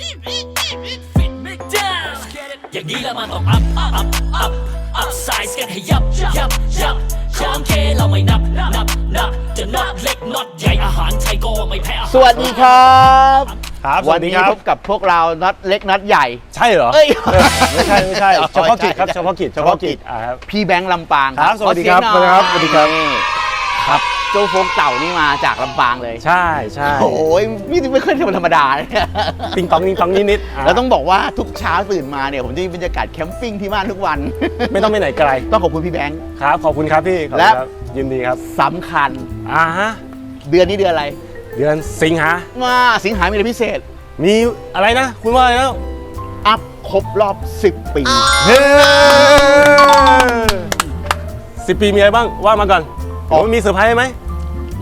ฟิตไม่ได้อย่างนี้ล้วมันต้อง up up up up size กันให้ยับยับยับของเคเราไม่นับนับนับจะน็อตเล็กน็อตใหญ่อาหารไทยก็ไม่แพ้สวัสดีครับครับสวันสดีนี้ครับพบกับพวกเราน็อตเล็กน็อตใหญ่ ใช่เหรอเอ้ยไม่ใช่ไม่ใช่เฉพาะกิจครับเฉพาะกิจเฉพาะกิจครับพี่แบงค์ลำปางครับสวัสดีครับขอเยงหน่อยสวัสดีครับครับ โจโฟกเต่านี่มาจากลำปางเลย ใช่ใช่โอ้ยนี่ไม่เคยธรรมดาเลยเนี่ยติงตองติงตองนิดนิดๆอ่าแล้วต้องบอกว่าทุกเช้าตื่นมาเนี่ยผมจะมีบรรยากาศแคมปิ้งที่บ้านทุกวัน ไม่ต้องไปไหนไกล ต้องขอบคุณพี่แบงค์ ครับ ขอบคุณครับพี่ขอบคุณและ ครับยินดีครับสำคัญ อ่าฮะเดือนนี้เดือนอะไร เดือนสิงหามาสิงหามีอะไรพิเศษ มีอะไรนะ คุณว่าอะไรนะอัพครบรอบ 10 ปี เฮ้สิบปีมีอะไรบ้างว่ามาก่อน อ๋อผมมีเซอร์ไพรส์ไหม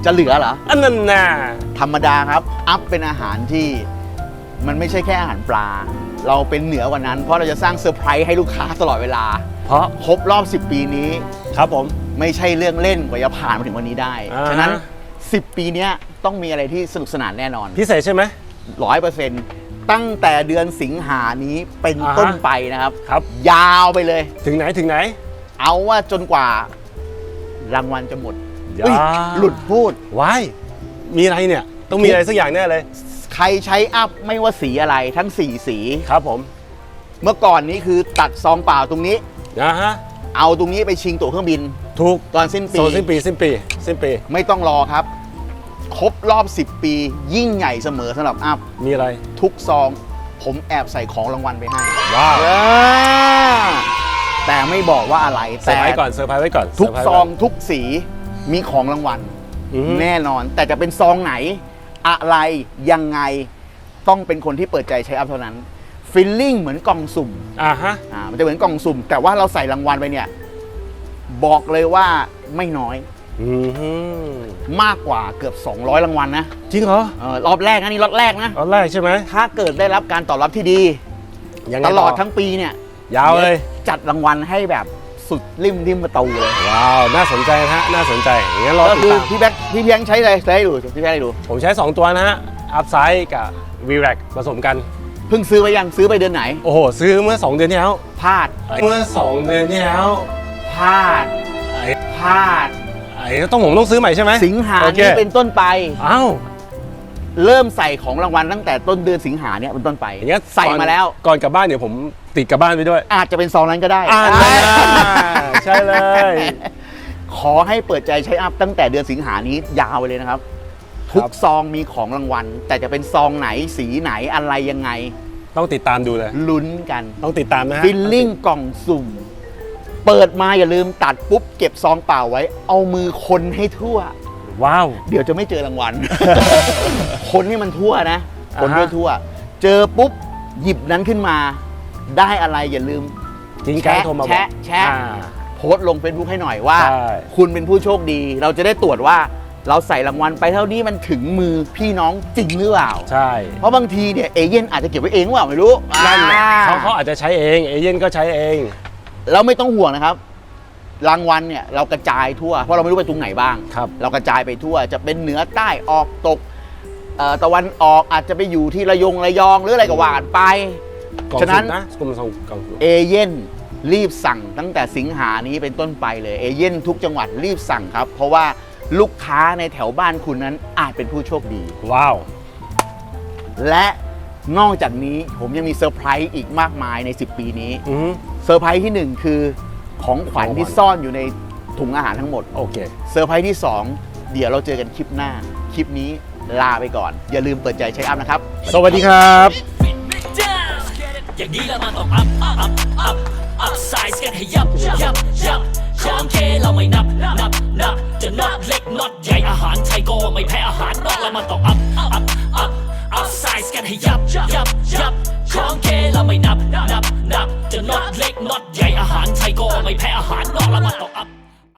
จะเหลือเหรอ อันนั้นน่ะธรรมดาครับ อัพเป็นอาหารที่มันไม่ใช่แค่อาหารปลา เราเป็นเหนือกว่านั้น เพราะเราจะสร้างเซอร์ไพรส์ให้ลูกค้าตลอดเวลา เพราะครบรอบ 10 ปีนี้ ครับผม ไม่ใช่เรื่องเล่นกว่าจะผ่านมาถึงวันนี้ได้ อ่า ฉะนั้น 10 ปีเนี้ยต้องมีอะไรที่สนุกสนานแน่นอนพิเศษใช่ไหม ร้อยเปอร์เซ็นต์ตั้งแต่เดือนสิงหานี้เป็นอ่าฮะ ต้นไปนะครับ ครับ ยาวไปเลย ถึงไหนถึงไหน เอาว่าจนกว่ารางวัลจะหมดอ ย่าอุ๊ยหลุดพูดว้ายมีอะไรเนี่ย ต้องมีอะไรสักอย่างแน่เลย ใครใช้อัพไม่ว่าสีอะไรทั้ง4สีครับผม เมื่อก่อนนี้คือตัดซองเปล่าตรงนี้นะฮะเอาตรงนี้ไปชิงตั๋วเครื่องบิน ถูกตอนสิ้นปีโซนสิ้นปีสิ้นปีสิ้นปี ไม่ต้องรอครับ ครบรอบ 10 ปี ยิ่งใหญ่เสมอสำหรับอัพมีอะไร ทุกซอง ผมแอบใส่ของรางวัลไปให้ว้าวเออแต่ไม่บอกว่าอะไรเซอแต่ร์ไพรส์ก่อนเซอร์ไพรส์ไว้ก่อน ทุกเร์ไพรส์ซไว้องทุกสี มีของรางวัลอือฮึแน่นอน แต่จะเป็นซองไหน อะไรยังไงต้องเป็นคนที่เปิดใจใช้อัพเท่านั้นฟิลลิ่งเหมือนกล่องสุ่ม อ่าฮะ อ่ามันจะเหมือนกล่องสุ่ม แต่ว่าเราใส่รางวัลไปเนี่ย บอกเลยว่าไม่น้อยอือฮึมากกว่าเกือบ 200 รางวัลนะจริงเหรอเออรอบแรกนะนี่รอบแรกนะตอนแรกใช่ไหมถ้าเกิดได้รับการตอบรับที่ดี ยังไงตลอดทั้งปีเนี่ยยาวเลย จัดรางวัลให้แบบ สุดริมริมประตูเลยว้าว น่าสนใจนะฮะ น่าสนใจอย่างนั้นรอก็ติดคือตามพี่แบ๊กพี่เพียงใช้อะไรใช้ให้ดูพี่แบ๊กให้ดูผมใช้ 2 ตัวนะฮะ อัพไซด์กับวีแร็กผสมกัน เพิ่งซื้อไปยังซื้อไปเดือนไหนโอ้โห ซื้อเมื่อ 2 เดือนที่แล้ว พลาดเมื่อ 2 เดือนที่แล้วพลาดไอ้พลาด ไอ้ต้องผมต้องซื้อใหม่ใช่ไหมสิงหาโอเคนี้เป็นต้นไป อ้าวเริ่มใส่ของรางวัลตั้งแต่ต้นเดือนสิงหาเนี่ยเป็นต้นไปอย่างเงี้ยใส่มาแล้ว ก่อนกลับบ้านเดี๋ยวผม ติดกลับบ้านไปด้วยอาจจะเป็นซองนั้นก็ได้ อ่าใช่เลย ขอให้เปิดใจใช้อัพตั้งแต่เดือนสิงหานี้ยาวไปเลยนะครับ ทุกซองมีของรางวัล แต่จะเป็นซองไหนสีไหนอะไรยังไง ต้องติดตามดูเลย ลุ้นกันต้องติดตามนะฮะฟิลลิ่งกล่องสุ่ม เปิดมาอย่าลืมตัดปุ๊บ เก็บซองเปล่าไว้ เอามือคนให้ทั่ว ว้าว เดี๋ยวจะไม่เจอรางวัล คนให้มันทั่วนะคนอ่าฮะทั่วทั่วๆเจอปุ๊บหยิบนั้นขึ้นมา ได้อะไรอย่าลืมทิ้งแค่โทรมาบอกแชะแชะอ่า โพสต์ลง Facebook ให้หน่อยว่า ใช่ คุณเป็นผู้โชคดี เราจะได้ตรวจว่า เราใส่รางวัลไปเท่านี้มันถึงมือพี่น้องจริงหรือเปล่า ใช่เพราะบางทีเนี่ยเอเย่นอาจจะเก็บไว้เองหรือเปล่าไม่รู้นั่นแหละอ่เขาเขาอาจจะใช้เองเอเย่นก็ใช้เอง แล้วไม่ต้องห่วงนะครับ รางวัลเนี่ยเรากระจายทั่ว เพราะเราไม่รู้ไปตรงไหนบ้าง ครับ เรากระจายไปทั่วจะเป็นเหนือใต้ออกตกเอ่อตะวันออกอาจจะไปอยู่ที่ระยงระยองหรืออะไรก็ว่ากันไปกล่อง ฉะนั้นสุ่มนะกล่องสุ่มกล่องสุ่ม เอเย่นรีบสั่งตั้งแต่สิงหานี้เป็นต้นไปเลยเอเย่นทุกจังหวัดรีบสั่งครับ เพราะว่าลูกค้าในแถวบ้านคุณนั้นอาจเป็นผู้โชคดี ว้าว และนอกจากนี้ผมยังมีเซอร์ไพรส์อีกมากมายใน 10 ปีนี้อือฮึเซอร์ไพรส์ที่หนึ่งคือของขวัญของขวัญที่ซ่อนอยู่ในถุงอาหารทั้งหมด โอเค เซอร์ไพรส์ที่ 2 เดี๋ยวเราเจอกันคลิปหน้า คลิปนี้ลาไปก่อน อย่าลืมเปิดใจใช้อัพนะครับ สวัสดีครับฟิตไม่ได้ อย่างนี้แล้วมันต้อง up up up up size กันให้ยับยับยับของเคเราไม่นับนับนับจะน็อตเล็กน็อตใหญ่อาหารไทยก็ไม่แพ้อาหารนอกแล้วมันต้อง up up up up size กันให้ยับยับยับของเคเราไม่นับนับนับจะน็อตเล็กน็อตใหญ่อาหารไทยก็ไม่แพ้อาหารนอกแล้วมันต้อง up